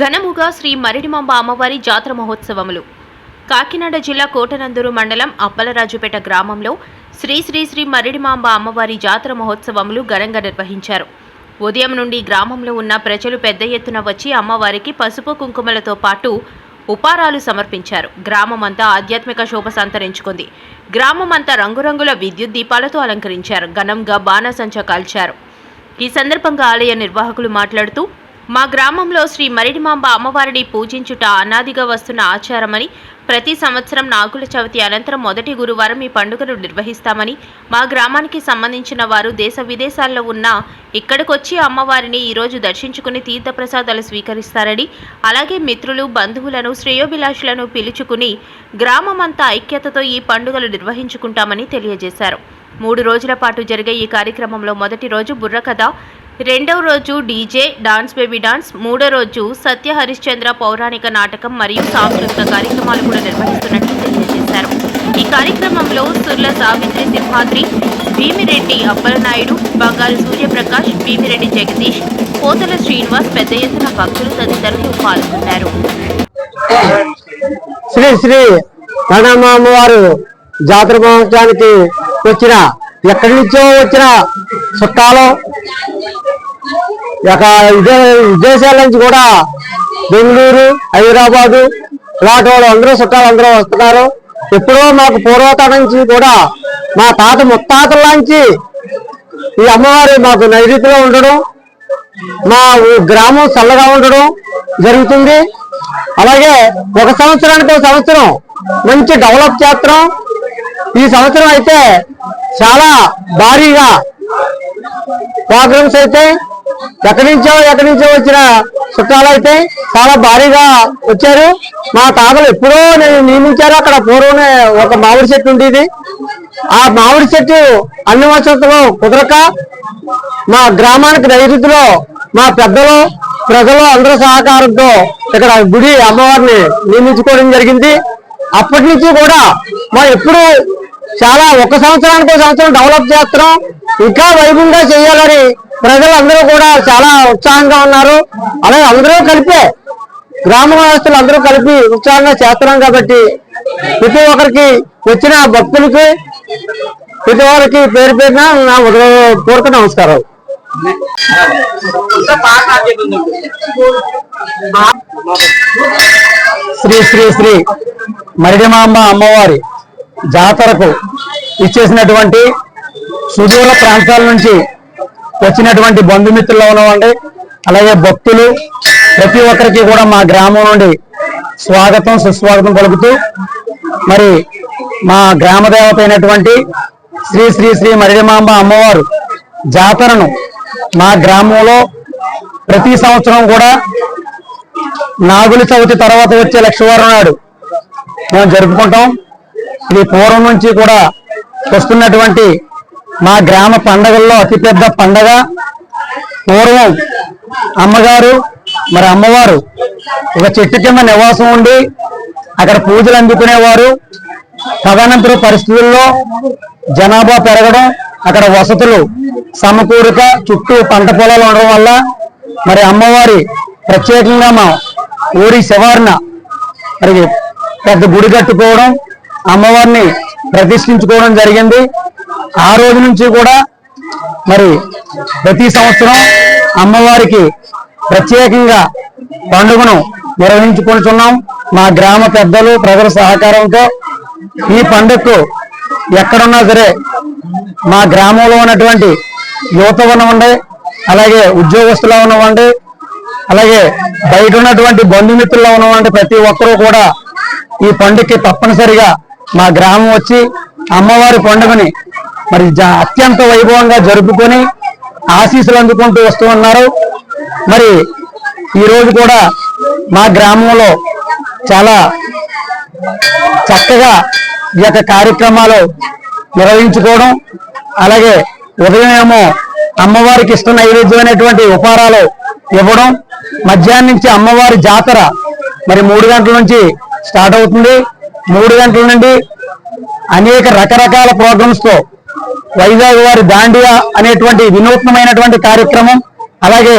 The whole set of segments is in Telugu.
ఘనముగా శ్రీ మరిడిమాంబ అమ్మవారి జాతర మహోత్సవములు. కాకినాడ జిల్లా కోటనందూరు మండలం అప్పలరాజుపేట గ్రామంలో శ్రీ శ్రీ శ్రీ మరిడిమాంబ అమ్మవారి జాతర మహోత్సవములు ఘనంగా నిర్వహించారు. ఉదయం నుండి గ్రామంలో ఉన్న ప్రజలు పెద్ద ఎత్తున వచ్చి అమ్మవారికి పసుపు కుంకుమలతో పాటు ఉపారాలు సమర్పించారు. గ్రామమంతా ఆధ్యాత్మిక శోభ సంతరించుకుంది. గ్రామమంతా రంగురంగుల విద్యుత్ దీపాలతో అలంకరించారు. ఘనంగా బాణసంచ కాల్చారు. ఈ సందర్భంగా ఆలయ నిర్వాహకులు మాట్లాడుతూ మా గ్రామంలో శ్రీ మరిడిమాంబ అమ్మవారిని పూజించుట అనాదిగా వస్తున్న ఆచారమని ప్రతి సంవత్సరం నాగుల చవితి అనంతరం మొదటి గురువారం ఈ పండుగను నిర్వహిస్తామని మా గ్రామానికి సంబంధించిన వారు దేశ విదేశాల్లో ఉన్న ఇక్కడికొచ్చి అమ్మవారిని ఈరోజు దర్శించుకుని తీర్థప్రసాదాలు స్వీకరిస్తారని అలాగే మిత్రులు బంధువులను శ్రేయోభిలాషులను పిలుచుకుని గ్రామమంతా ఐక్యతతో ఈ పండుగలు నిర్వహించుకుంటామని తెలియజేశారు. మూడు రోజుల పాటు జరిగే ఈ కార్యక్రమంలో మొదటి రోజు బుర్రకథ రెండవ రోజు డీజే డాన్స్ బేబీ డాన్స్ మూడో రోజు సత్య హరిశ్చంద్ర పౌరాణిక నాటకం మరియు సాంస్కృతిక కార్యక్రమాలు కూడా నిర్వహిస్తున్నట్లు తెలియజేశారు. ఈ కార్యక్రమంలో సుర్ల సావిత్రి సింహాద్రి భీమిరెడ్డి అప్పలనాయుడు బంగారు సూర్యప్రకాష్ భీమిరెడ్డి జగదీష్ పోతల శ్రీనివాస్ పెద్ద ఎత్తున భక్తులు తదితరులు పాల్గొన్నారు. శ్రీ శ్రీ కన్నమ్మ జాతర మహోత్సవానికి వచ్చిన ఎక్కడి నుంచో వచ్చిన చుట్టాలు ఇక ఇదే విదేశాల నుంచి కూడా బెంగళూరు హైదరాబాదు ఇలాంటి వాళ్ళు అందరూ చుట్టాలు అందరూ వస్తున్నారు. ఎప్పుడో మాకు పూర్వతరం నుంచి కూడా మా తాత ముత్తాతల నుంచి ఈ అమ్మవారు మాకు నైరుతిలో ఉండడం మా గ్రామం చల్లగా ఉండడం జరుగుతుంది. అలాగే ఒక సంవత్సరానికి ఒక సంవత్సరం మంచి డెవలప్ చేస్తాం. ఈ సంవత్సరం అయితే చాలా భారీగా ప్రోగ్రామ్స్ అయితే ఎక్కడి నుంచో ఎక్కడి నుంచో వచ్చిన చుట్టాలు అయితే చాలా భారీగా వచ్చారు. మా తాతలు ఎప్పుడో నేను నియమించారు. అక్కడ పూర్వమే ఒక మామిడి చెట్టు ఉండేది. ఆ మామిడి చెట్టు అన్ని వసతులు కుదరక మా గ్రామానికి నైరుతిలో మా పెద్దలు ప్రజలు అందరూ సహకారంతో ఇక్కడ గుడి అమ్మవారిని నియమించుకోవడం జరిగింది. అప్పటి నుంచి కూడా మా ఎప్పుడు చాలా ఒక సంవత్సరానికి ఒక సంవత్సరం డెవలప్ చేస్తున్నాం. ఇంకా వైభవంగా చేయాలని ప్రజలందరూ కూడా చాలా ఉత్సాహంగా ఉన్నారు. అలాగే అందరూ కలిపే గ్రామ వ్యవస్థలు అందరూ కలిపి ఉత్సాహంగా చేస్తున్నాం కాబట్టి ప్రతి ఒక్కరికి వచ్చిన భక్తులకి ప్రతి ఒక్కరికి పేరు పేరున నా పూర్వక నమస్కారం శ్రీ శ్రీ శ్రీ మరిడమాంబ అమ్మవారి జాతరకు ఇచ్చేసినటువంటి సుదూర ప్రాంతాల నుంచి వచ్చినటువంటి బంధుమిత్రులు ఉన్నవండి అలాగే భక్తులు ప్రతి ఒక్కరికి కూడా మా గ్రామం నుండి స్వాగతం సుస్వాగతం పలుకుతూ మరి మా గ్రామ దేవత అయినటువంటి శ్రీ శ్రీ శ్రీ మరిడిమాంబ అమ్మవారు జాతరను మా గ్రామంలో ప్రతి సంవత్సరం కూడా నాగుల చవితి తర్వాత వచ్చే లక్షవారం నాడు మేము జరుపుకుంటాం. ఇది పూర్వం నుంచి కూడా వస్తున్నటువంటి మా గ్రామ పండగల్లో అతిపెద్ద పండగ. పూర్వం అమ్మగారు మరి అమ్మవారు ఒక చెట్టు కింద నివాసం ఉండి అక్కడ పూజలు అందుకునేవారు. తదనంతర పరిస్థితుల్లో జనాభా పెరగడం అక్కడ వసతులు సమకూరిక చుట్టూ పంట పొలాలు ఉండడం వల్ల మరి అమ్మవారి ప్రత్యేకంగా మా ఊరి శివారిన మరి పెద్ద గుడి కట్టుకోవడం అమ్మవారిని ప్రతిష్ఠించుకోవడం జరిగింది. ఆ రోజు నుంచి కూడా మరి ప్రతి సంవత్సరం అమ్మవారికి ప్రత్యేకంగా పండుగను నిర్వహించుకుంటున్నాం మా గ్రామ పెద్దలు ప్రజల సహకారంతో ఈ పండుగకు ఎక్కడున్నా సరే మా గ్రామంలో ఉన్నటువంటి యువత ఉన్నవండి అలాగే ఉద్యోగస్తులు ఉన్నవండి అలాగే బయట ఉన్నటువంటి బంధుమిత్రుల్లో ఉన్నవంటి ప్రతి ఒక్కరూ కూడా ఈ పండుగకి తప్పనిసరిగా మా గ్రామం వచ్చి అమ్మవారి పండుగని మరి అత్యంత వైభవంగా జరుపుకొని ఆశీస్సులు అందుకుంటూ వస్తూ ఉన్నారు. మరి ఈరోజు కూడా మా గ్రామంలో చాలా చక్కగా ఈ యొక్క కార్యక్రమాలు నిర్వహించుకోవడం అలాగే ఉదయమేమో అమ్మవారికి ఇష్ట నైవేద్యమైనటువంటి ఉపహారాలు ఇవ్వడం మధ్యాహ్నం నుంచి అమ్మవారి జాతర మరి మూడు గంటల నుంచి స్టార్ట్ అవుతుంది. మూడు గంటల నుండి అనేక రకరకాల ప్రోగ్రామ్స్తో వైజాగ్ వారి దాండియా అనేటువంటి వినూత్నమైనటువంటి కార్యక్రమం అలాగే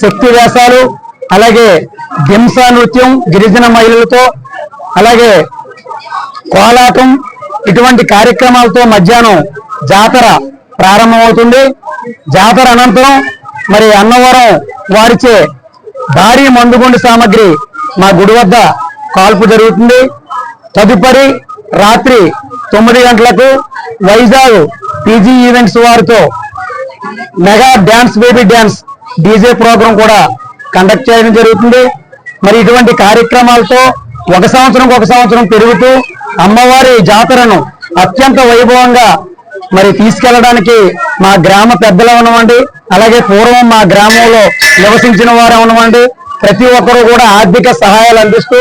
శక్తి వేషాలు అలాగే దింస నృత్యం గిరిజన మహిళలతో అలాగే కోలాటం ఇటువంటి కార్యక్రమాలతో మధ్యాహ్నం జాతర ప్రారంభమవుతుంది. జాతర అనంతరం మరి అన్నవరం వారిచే భారీ మందుగుండు సామగ్రి మా గుడి వద్ద కాల్పు జరుగుతుంది. తదుపరి రాత్రి తొమ్మిది గంటలకు వైజాగ్ పీజీ ఈవెంట్స్ వారితో mega dance baby dance DJ programme కూడా కండక్ట్ చేయడం జరుగుతుంది. మరి ఇటువంటి కార్యక్రమాలతో ఒక సంవత్సరం ఒక సంవత్సరం పెరుగుతూ అమ్మవారి జాతరను అత్యంత వైభవంగా మరి తీసుకెళ్ళడానికి మా గ్రామ పెద్దలు అవనమండి అలాగే పూర్వం మా గ్రామంలో నివసించిన వారు అవనమండి ప్రతి ఒక్కరూ కూడా ఆర్థిక సహాయాలు అందిస్తూ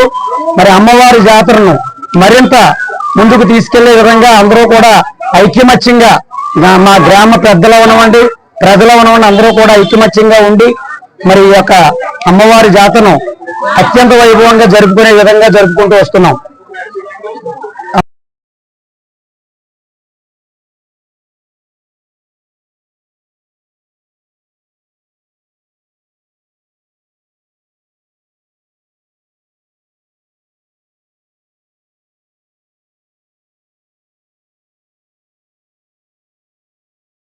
మరి అమ్మవారి జాతరను మరింత ముందుకు తీసుకెళ్ళే విధంగా అందరూ కూడా ఐక్యమత్యంగా మా గ్రామ పెద్దలు అవనమండి ప్రజలు అవనమండి అందరూ కూడా ఐక్యమత్యంగా ఉండి మరి ఈ యొక్క అమ్మవారి జాతను అత్యంత వైభవంగా జరుపుకునే విధంగా జరుపుకుంటూ వస్తున్నాం.